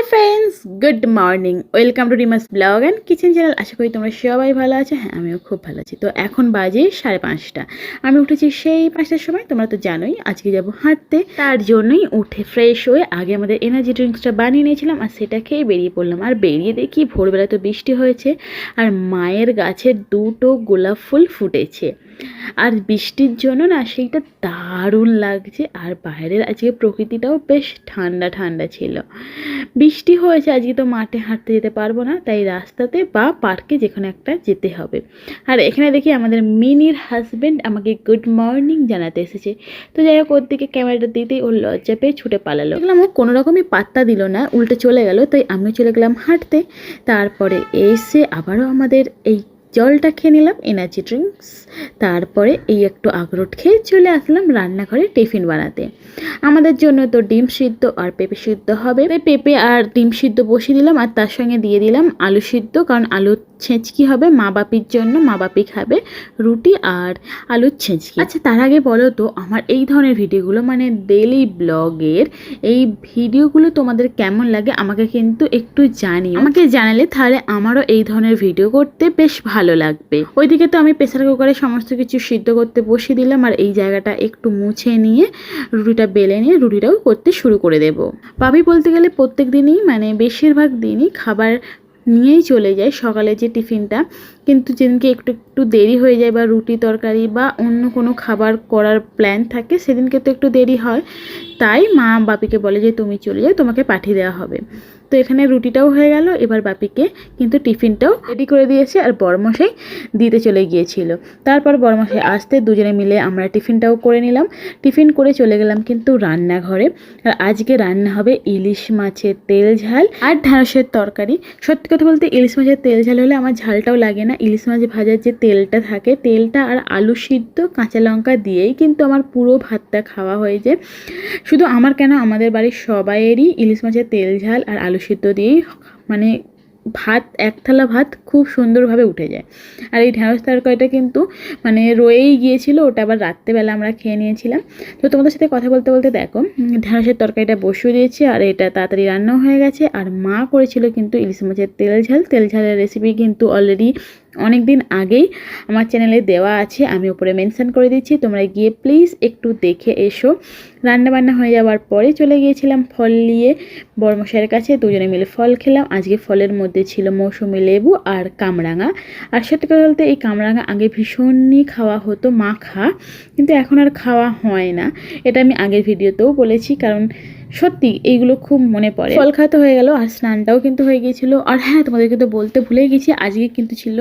Hi friends good morning welcome to Rima's blog and kitchen channel আশা করি তোমরা সবাই ভালো আছো। হ্যাঁ আমিও খুব ভালো আছি। তো এখন বাজে সাড়ে পাঁচটা। আমি উঠেছি সেই পাঁচটার সময়। তোমরা তো জানোই, আজকে যাব হাঁটতে। তার জন্যই উঠে ফ্রেশ হয়ে আগে আমাদের এনার্জি ড্রিঙ্কসটা বানিয়ে নিয়েছিলাম আর সেটা খেয়ে বেরিয়ে পড়লাম। আর বেরিয়ে দেখি ভোরবেলা তো বৃষ্টি হয়েছে আর মায়ের গাছে দুটো গোলাপ ফুল ফুটেছে। আর বৃষ্টির জন্য না সেইটা দারুণ লাগছে। আর বাইরের আজকে প্রকৃতিটাও বেশ ঠান্ডা ঠান্ডা ছিল। বৃষ্টি হয়েছে, আজকে তো মাঠে হাঁটতে যেতে পারব না, তাই রাস্তাতে বা পার্কে যেখানে একটা যেতে হবে। আর এখানে দেখি আমাদের মিনির হাজব্যান্ড আমাকে গুড মর্নিং জানাতে এসেছে। তো যাই হোক, ওর দিকে ক্যামেরাটা দিতেই ওর লজ্জা পেয়ে ছুটে পালালো। দেখলাম ও কোনো রকমই পাত্তা দিল না, উল্টে চলে গেল, তাই আমিও চলে গেলাম হাঁটতে। তারপরে এসে আবারও আমাদের এই জলটা খেয়ে নিলাম এনার্জি ড্রিঙ্কস তারপরে এই একটু আখরোট খেয়ে চলে আসলাম রান্নাঘরে টিফিন বানাতে। আমাদের জন্য তো ডিম সিদ্ধ আর পেঁপে সিদ্ধ হবে। পেঁপে আর ডিম সিদ্ধ বসিয়ে দিলাম আর তার সঙ্গে দিয়ে দিলাম আলু সিদ্ধ, কারণ আলু ছেঁচকি হবে? মা বাপির জন্য মা বাপি খাবে রুটি আর আলুর ছেঁচকি আচ্ছা তার আগে বলো তো, আমার এই ধরনের ভিডিওগুলো মানে ডেলি ব্লগের এই ভিডিওগুলো তোমাদের কেমন লাগে আমাকে কিন্তু একটু জানি আমাকে জানালে তাহলে আমারও এই ধরনের ভিডিও করতে বেশ ভালো লাগবে। ওইদিকে তো আমি প্রেসার কুকারে সমস্ত কিছু সিদ্ধ করতে বসিয়ে দিলাম আর এই জায়গাটা একটু মুছে নিয়ে রুটিটা বেলে নিয়ে রুটিটাও করতে শুরু করে দেব। পাবি বলতে গেলে প্রত্যেক দিনই মানে বেশিরভাগ দিনই খাবার নিয়েই চলে যায় সকালে যে টিফিনটা। কিন্তু যেদিনকে একটু একটু দেরি হয়ে যায় বা রুটি তরকারি বা অন্য কোনো খাবার করার প্ল্যান থাকে, সেদিনকে তো একটু দেরি হয়। তাই মা বাপিকে বলে যে, তুমি চলে যাও, তোমাকে পাঠিয়ে দেওয়া হবে। তো এখানে রুটিটাও হয়ে গেল, এবার বাপিকে কিন্তু টিফিনটাও রেডি করে দিয়েছে আর বরমশাই দিতে চলে গিয়েছিল। তারপর বরমশাই আসতে দুজনে মিলে আমরা টিফিনটাও করে নিলাম। টিফিন করে চলে গেলাম কিন্তু রান্নাঘরে। আর আজকে রান্না হবে ইলিশ মাছের তেল ঝাল আর ঢ্যাঁড়সের তরকারি। সত্যি কথা বলতে ইলিশ মাছের তেল ঝাল হলে আমার ঝালটাও লাগে না। ইলিশ মাছ ভাজার যে তেলটা থাকে, তেলটা আর আলু সিদ্ধ কাঁচা লঙ্কা দিয়েই কিন্তু আমার পুরো ভাতটা খাওয়া হয়ে যায়। শুধু আমার কেন, আমাদের বাড়ির সবাইয়েরই ইলিশ মাছের তেল ঝাল আর আলু সিদ্ধ দিয়েই মানে ভাত, এক থালা ভাত খুব সুন্দরভাবে উঠে যায়। আর এই ঢ্যাঁড়স তরকারিটা কিন্তু মানে রয়েই গিয়েছিল, ওটা আবার রাত্রেবেলা আমরা খেয়ে নিয়েছিলাম। তো তোমাদের সাথে কথা বলতে বলতে দেখো ঢ্যাঁড়সের তরকারিটা বসিয়ে দিয়েছি, আর এটা তাড়াতাড়ি রান্নাও হয়ে গেছে। আর মা করেছিল কিন্তু ইলিশ মাছের তেল ঝাল। তেল ঝালের রেসিপি কিন্তু অলরেডি অনেক দিন আগেই আমার চ্যানেলে দেওয়া আছে, আমি উপরে মেনশন করে দিচ্ছি, তোমরা গিয়ে প্লিজ একটু দেখে এসো। রান্নাবান্না হয়ে যাওয়ার পরে চলে গিয়েছিলাম ফল নিয়ে, বর্মশাইয়ের কাছে, দুজনে মিলে ফল খেলাম। আজকে ফলের মধ্যে ছিল মৌসুমি লেবু আর কামরাঙা। আর সত্যি কথা বলতে এই কামরাঙা আগে ভীষণই খাওয়া হতো মাখা, কিন্তু এখন আর খাওয়া হয় না। এটা আমি আগের ভিডিওতেও বলেছি, কারণ সত্যি এইগুলো খুব মনে পড়ে। ফল খাওয়া তো হয়ে গেল আর স্নানটাও কিন্তু হয়ে গিয়েছিল। আর হ্যাঁ তোমাদেরকে তো বলতে ভুলে গেছি আজকে কিন্তু ছিল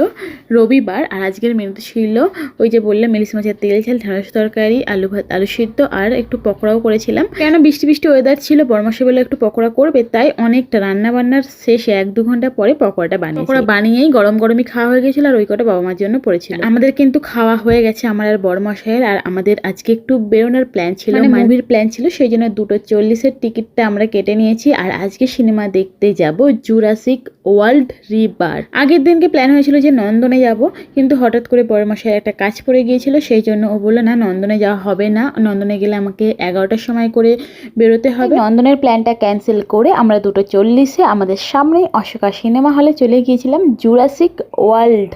রবিবার আর আজকের মেনুতে ছিল ওই যে বললাম ইলিশ মাছের তেল ঝাল ঢেঁড়স তরকারি আলু ভাত আলু সিদ্ধ আর একটু পকোড়াও করেছিলাম। কেন বৃষ্টি বৃষ্টি ওয়েদার ছিল বরমাসে বলে একটু পকোড়া করবে তাই অনেকটা রান্না বান্নার শেষে এক দু ঘণ্টা পরে পকোড়াটা বানিয়ে পকোড়া বানিয়েই গরম গরমই খাওয়া হয়ে গেছিল আর ওই কটা বাবা মার জন্য পড়েছিল। আমাদের কিন্তু খাওয়া হয়ে গেছে আমার আর বরমশাইয়ের আর আমাদের আজকে একটু বেরোনোর প্ল্যান ছিল মুভির প্ল্যান ছিল সেই জন্য দুটো চল্লিশের টিকিটটা আমরা কেটে নিয়েছি আর আজকে সিনেমা দেখতে যাব জুরাসিক ওয়ার্ল্ড রিবার আগের দিনকে প্ল্যান হয়েছিল যে নন্দনে যাব কিন্তু হঠাৎ করে পরের বড়মশাই একটা কাজ পড়ে গিয়েছিল সেই জন্য ও বলল না নন্দনে যাওয়া হবে না। নন্দনে গেলে আমাকে এগারোটার সময় করে বেরোতে হবে। নন্দনের প্ল্যানটা ক্যান্সেল করে আমরা দুটো চল্লিশে আমাদের সামনেই অশোকা সিনেমা হলে চলে গিয়েছিলাম জুরাসিক ওয়ার্ল্ড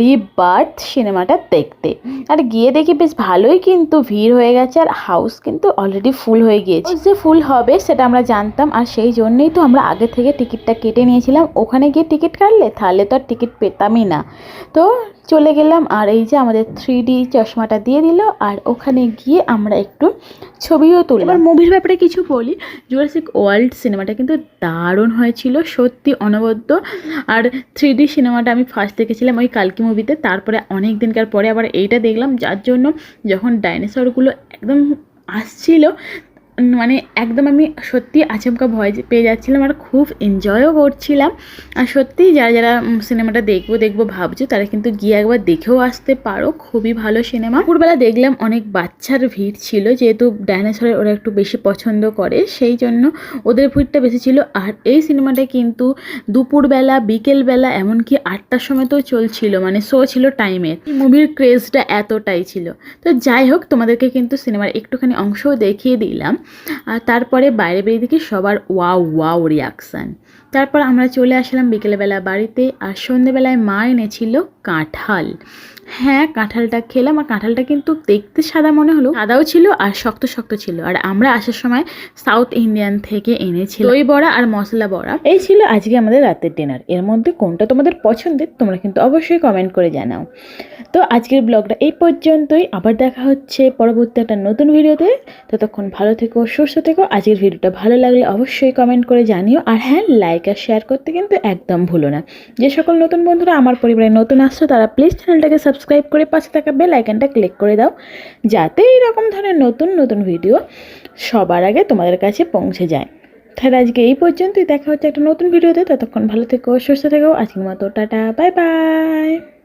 রিবার্থ সিনেমাটা দেখতে। আর গিয়ে দেখি বেশ ভালোই কিন্তু ভিড় হয়ে গেছে আর হাউস কিন্তু অলরেডি ফুল হয়ে গিয়েছে। যে ফুল হবে সেটা আমরা জানতাম আর সেই জন্যেই তো আমরা আগে থেকে টিকিটটা কেটে নিয়েছিলাম। ওখানে গিয়ে টিকিট কাটলে তাহলে তো আর টিকিট পেতামই না। তো চলে গেলাম আর এই যে আমাদের থ্রি ডি চশমাটা দিয়ে দিল আর ওখানে গিয়ে আমরা একটু ছবিও তুলি এবার মুভির ব্যাপারে কিছু বলি। জুরাসিক ওয়ার্ল্ড সিনেমাটা কিন্তু দারুণ হয়েছিল, সত্যি অনবদ্য। আর থ্রি ডি সিনেমাটা আমি ফার্স্ট দেখেছিলাম ওই কালকি মুভিতে তারপরে অনেক দিনকার পরে আবার এইটা দেখলাম। যার জন্য যখন ডাইনোসরগুলো একদম আসছিল মানে একদম আমি সত্যি আচমকা ভয় পেয়ে যাচ্ছিলাম আর খুব এনজয়ও করছিলাম। আর সত্যি যারা যারা সিনেমাটা দেখব দেখব ভাবছ, তারা কিন্তু গিয়ে একবার দেখেও আসতে পারো। খুবই ভালো সিনেমা দুপুরবেলা দেখলাম অনেক বাচ্চার ভিড় ছিল, যেহেতু ডাইনোসরের ওরা একটু বেশি পছন্দ করে, সেই জন্য ওদের ভিড়টা বেশি ছিল। আর এই সিনেমাটা কিন্তু দুপুরবেলা, বিকেলবেলা, এমনকি আটটার সময় তো চলছিল মানে শো ছিল টাইমের মুভির ক্রেজটা এতটাই ছিল। তো যাই হোক, তোমাদেরকে কিন্তু সিনেমার একটুখানি অংশও দেখিয়ে দিলাম। আর তারপরে বাইরে বেরিয়ে দেখি সবার ওয়াও ওয়াও রিয়াকশান তারপর আমরা চলে আসলাম বিকেলবেলা বাড়িতে আর সন্ধেবেলায় মা এনেছিল কাঁঠাল। হ্যাঁ কাঁঠালটা খেলাম আর কাঁঠালটা কিন্তু দেখতে সাদা মনে হলো, সাদাও ছিল আর শক্ত শক্ত ছিল। আর আমরা আসার সময় সাউথ ইন্ডিয়ান থেকে এনেছি দই বড়া আর মশলা বড়া। এই ছিল আজকে আমাদের রাতের ডিনার এর মধ্যে কোনটা তোমাদের পছন্দের তোমরা কিন্তু অবশ্যই কমেন্ট করে জানাও। তো আজকের ব্লগটা এই পর্যন্তই। আবার দেখা হচ্ছে পরবর্তী একটা নতুন ভিডিওতে। ততক্ষণ ভালো থেকো, সুস্থ থেকো। আজকের ভিডিওটা ভালো লাগলে অবশ্যই কমেন্ট করে জানিও। আর হ্যাঁ আর শেয়ার করতে কিন্তু একদম ভুলো না। যে সকল নতুন বন্ধুরা আমার পরিবারে নতুন আসছো, তারা প্লিজ চ্যানেলটাকে সাবস্ক্রাইব করে পাশে থাকা বেল আইকনটা ক্লিক করে দাও, যাতে এইরকম ধরনের নতুন নতুন ভিডিও সবার আগে তোমাদের কাছে পৌঁছে যায়। তাহলে আজকে এই পর্যন্তই, দেখা হচ্ছে একটা নতুন ভিডিওতে ততক্ষণ ভালো থেকো, সুস্থ থেকো। আজকের মতো টাটা বাই বাই